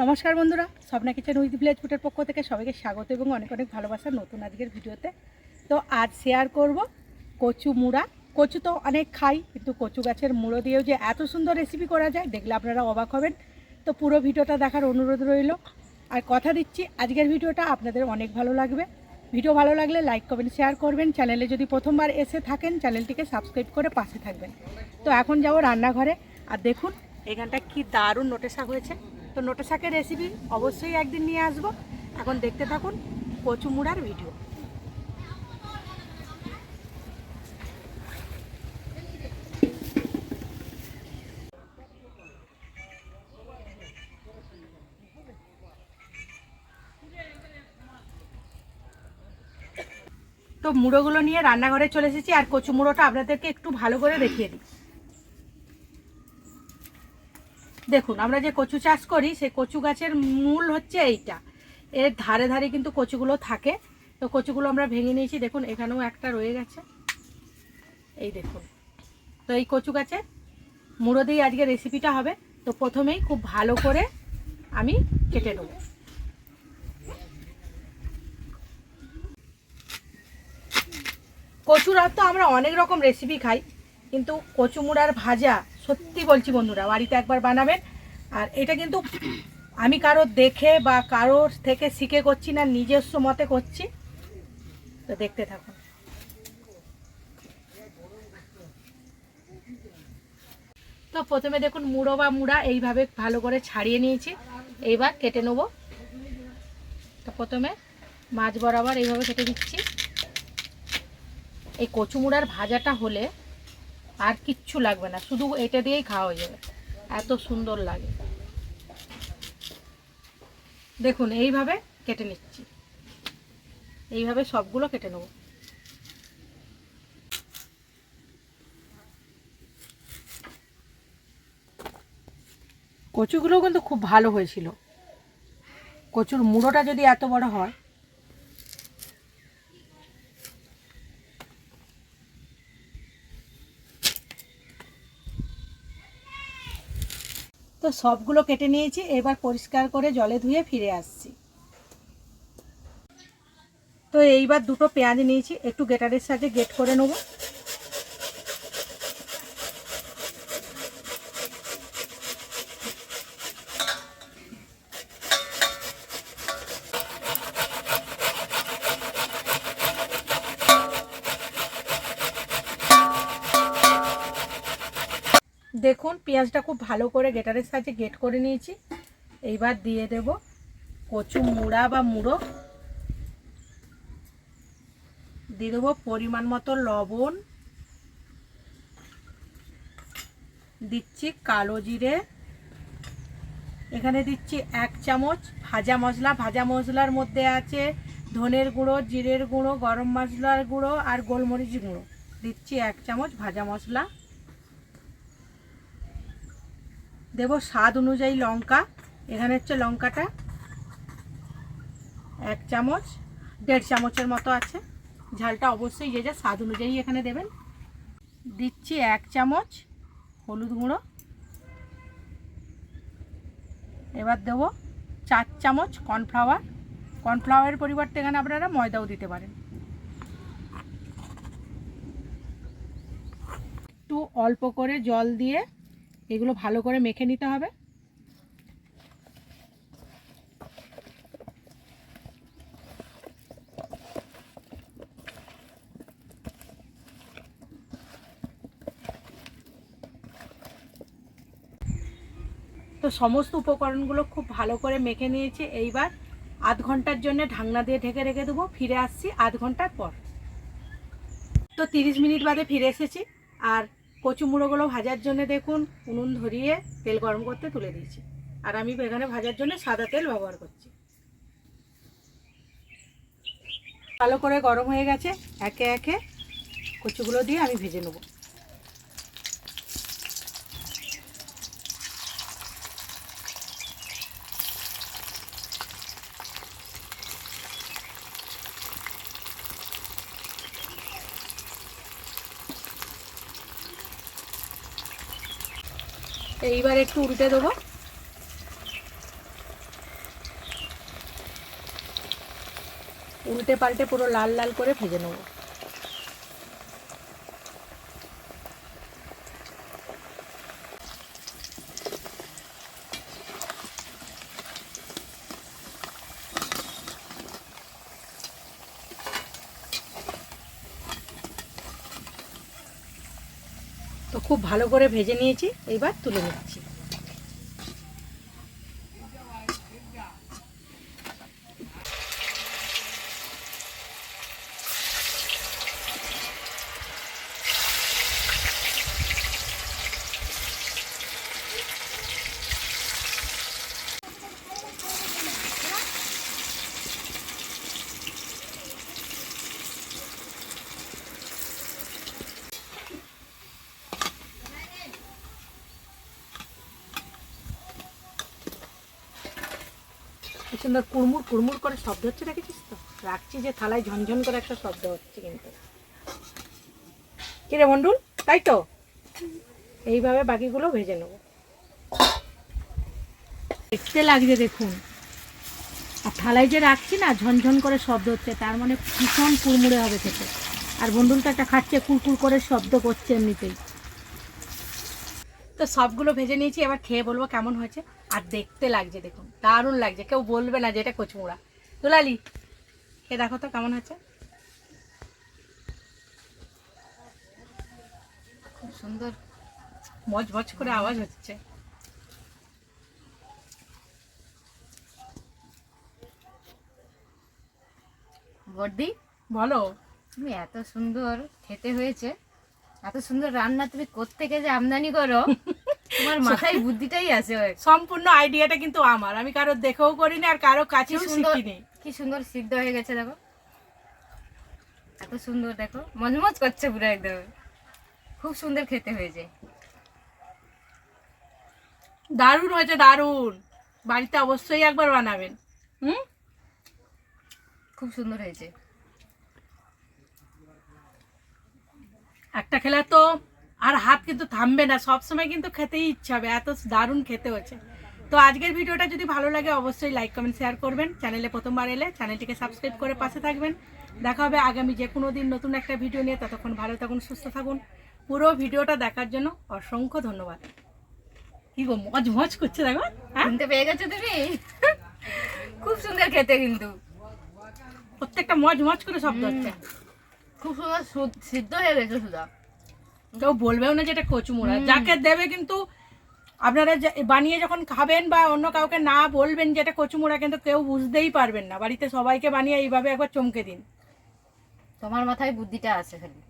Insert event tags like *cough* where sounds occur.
নমস্কার বন্ধুরা, Swapna kitchen with village ফুটের পক্ষ থেকে সবাইকে স্বাগত এবং অনেক অনেক ভালোবাসা নতুন আজকের ভিডিওতে। তো আজ শেয়ার করব কচু মুড়া। কচু তো অনেক খাই, কিন্তু কচু গাছের মুড়ো দিয়েও যে এত সুন্দর রেসিপি করা যায়, দেখলে আপনারা অবাক হবেন। তো পুরো ভিডিওটা দেখার অনুরোধ রইল। আর কথা দিচ্ছি, আজকের ভিডিওটা আপনাদের অনেক ভালো লাগবে। ভিডিও ভালো লাগলে লাইক করবেন শেয়ার করবেন। চ্যানেলে যদি প্রথমবার এসে থাকেন, চ্যানেলটিকে সাবস্ক্রাইব করে পাশে থাকবেন। তো এখন যাব রান্নাঘরে। আর দেখুন এখানটা কি দারুণ নোটে শাক হয়েছে। তো নোটে শাকের রেসিপি অবশ্যই একদিন নিয়ে আসব। এখন দেখতে থাকুন কচু মুড়ার ভিডিও তো মুড়োগুলো নিয়ে রান্নাঘরে চলে এসেছি, আর কচু মুড়োটা আপনাদেরকে একটু ভালো করে দেখিয়ে দিই। দেখুন, আমরা যে কচু চাষ করি, সেই কচু গাছের মূল হচ্ছে এইটা। এর ধারে ধারে কিন্তু কচুগুলো থাকে। তো কচুগুলো আমরা ভেঙে নিয়েছি। দেখুন, এখানেও একটা রয়ে গেছে। এই দেখুন। তো এই কচু গাছে মুড়ো দিয়ে আজকে রেসিপিটা হবে। তো প্রথমেই খুব ভালো করে আমি কেটে নেব। কচুর তো আমরা অনেক রকম রেসিপি খাই, কিন্তু কচু মুড়ার ভাজা সত্যি বলছি বন্ধুরা, বাড়িতে একবার বানাবেন। আর এটা কিন্তু আমি কারোর দেখে বা কারোর থেকে শিখে করছি না, নিজস্ব মতে করছি। তো দেখতে থাকুন। তো প্রথমে দেখুন মুড়ো বা মুড়া এইভাবে ভালো করে ছাড়িয়ে নিয়েছি। এইবার কেটে নেব। তো প্রথমে মাছ বরাবর এইভাবে কেটে দিচ্ছি এই কচু মুড়ার ভাজাটা হলে আর কিচ্ছু লাগবে না, শুধু এটা দিয়েই খাওয়া হয়ে যাবে। এত সুন্দর লাগে। দেখুন, এইভাবে কেটে নিচ্ছি। এইভাবে সবগুলো কেটে নেব। কচুগুলো কিন্তু খুব ভালো হয়েছিল। কচুর মুড়োটা যদি এত বড় হয় তো সবগুলো কেটে নিয়েছি, এবার পরিষ্কার করে জলে ধুয়ে ফিরে আসছি। তো এইবার দুটো পেঁয়াজ নিয়েছি, একটু গেটারের সাথে গেট করে নেব। দেখুন, পেঁয়াজটা খুব ভালো করে গেটারের সাহায্যে গেট করে নিয়েছি। এইবার দিয়ে দেব কচু মুড়া বা মুড়ো। দিয়ে দেবো পরিমাণ মতো লবণ। দিচ্ছি কালো জিরে। এখানে দিচ্ছি এক চামচ ভাজা মশলা। ভাজা মশলার মধ্যে আছে ধনের গুঁড়ো, জিরের গুঁড়ো, গরম মশলার গুঁড়ো আর গোলমরিচ গুঁড়ো। দিচ্ছি এক চামচ ভাজা মশলা। দেব স্বাদ অনুযায়ী লঙ্কা। এখানে হচ্ছে লঙ্কাটা এক চামচ, দেড় চামচের মতো আছে। ঝালটা অবশ্যই যে যা স্বাদ অনুযায়ী এখানে দেবেন। দিচ্ছি এক চামচ হলুদ গুঁড়ো। এবার দেব চার চামচ কর্নফ্লাওয়ার। কর্নফ্লাওয়ারের পরিবর্তে এখানে আপনারা ময়দাও দিতে পারেন। একটু অল্প করে জল দিয়ে এগুলো ভালো করে মেখে নিতে হবে। তো সমস্ত উপকরণগুলো খুব ভালো করে মেখে নিয়েছি। এইবার আধ ঘণ্টার জন্য ঢাকনা দিয়ে ঢেকে রেখে দেবো। ফিরে আসছি আধ ঘণ্টার পর। তো তিরিশ মিনিট বাদে ফিরে এসেছি। আর কচু মুড়োগুলো ভাজার জন্য দেখুন, উনুন ধরিয়ে তেল গরম করতে তুলে দিয়েছি। আর আমি এখানে ভাজার জন্য সাদা তেল ব্যবহার করছি। ভালো করে গরম হয়ে গেছে, একে একে কচুগুলো দিয়ে আমি ভেজে নেব। এইবার একটু উল্টে দেবো। উল্টে পাল্টে পুরো লাল লাল করে ভেজে নেব। তো খুব ভালো করে ভেজে নিয়েছি এইবার তুলে নিচ্ছি কি সুন্দর কুড়মুড় কুড়মুড় করে শব্দ হচ্ছে, দেখেছিস তো? রাখছি যে থালায় ঝনঝন করে একটা শব্দ হচ্ছে কিন্তু। কিরে মন্ডুল, তাই তো? এইভাবে বাকিগুলো ভেজে নেব। দেখতে লাগছে, দেখুন। আর থালায় যে রাখছি না, ঝনঝন করে শব্দ হচ্ছে, তার মানে ভীষণ কুড়মুড়ে হবে খেতে। আর তো একটা খাচ্ছে, কুড়কুড় করে শব্দ করছে এমনিতেই। তো সবগুলো ভেজে নিয়েছি, এবার খেয়ে বলব কেমন হয়েছে। আর দেখতে লাগছে, দেখুন, দারুণ লাগছে, কেউ বলবে না যে এটা কচুমোড়া। দুলালি, খেয়ে দেখো তো কেমন হয়েছে। খুব সুন্দর মজ মজ করে আওয়াজ হচ্ছে। বর্দি, বলো, তুমি এত সুন্দর খেতে হয়েছে। এত সুন্দর রান্না তুমি কোত্থেকে যে আমদানি করো? তোমার *laughs* মাথায় বুদ্ধিটাই আছে সম্পূর্ণ আইডিয়াটা কিন্তু আমার। আমি কারও দেখেও করিনি আর কারও কাছেও শিখিনি। কি সুন্দর সিদ্ধ হয়ে গেছে দেখো। এত সুন্দর দেখো। মজমজ করছে পুরো একদম। খুব সুন্দর খেতে হয়েছে। দারুণ হয়েছে দারুণ। বাড়িতে অবশ্যই একবার বানাবেন। হুম? খুব সুন্দর হয়েছে। একটা খেলে তো আর হাত কিন্তু থামবে না সব সময় কিন্তু খেতেই ইচ্ছা হবে এত দারুণ খেতে হচ্ছে তো আজকের ভিডিওটা যদি ভালো লাগে অবশ্যই লাইক কমেন্ট শেয়ার করবেন। চ্যানেলে প্রথমবার এলে চ্যানেলটিকে সাবস্ক্রাইব করে পাশে থাকবেন। দেখা হবে আগামী যে কোনো দিন নতুন একটা ভিডিও নিয়ে ততক্ষণ ভালো থাকুন সুস্থ থাকুন। পুরো ভিডিওটা দেখার জন্য অসংখ্য ধন্যবাদ। কি গো মজ মজ করছে দেখো হ্যাঁ? শুনতে পেয়ে গেছো তুমি? খুব সুন্দর খেতে কিন্তু। প্রত্যেকটা মজ মজ করে শব্দ হচ্ছে। খুব সুন্দর সিদ্ধ হয়ে গেছে সুদা কেউ বলবেও না যে এটা কচুমোড়া যাকে দেবে কিন্তু আপনারা বানিয়ে যখন খাবেন বা অন্য কাউকে না বলবেন যেটা কচুমোড়া কিন্তু কেউ বুঝতেই পারবেন না। বাড়িতে সবাইকে বানিয়ে এইভাবে একবার চমকে দিন। তোমার মাথায় বুদ্ধিটা আছে খালি।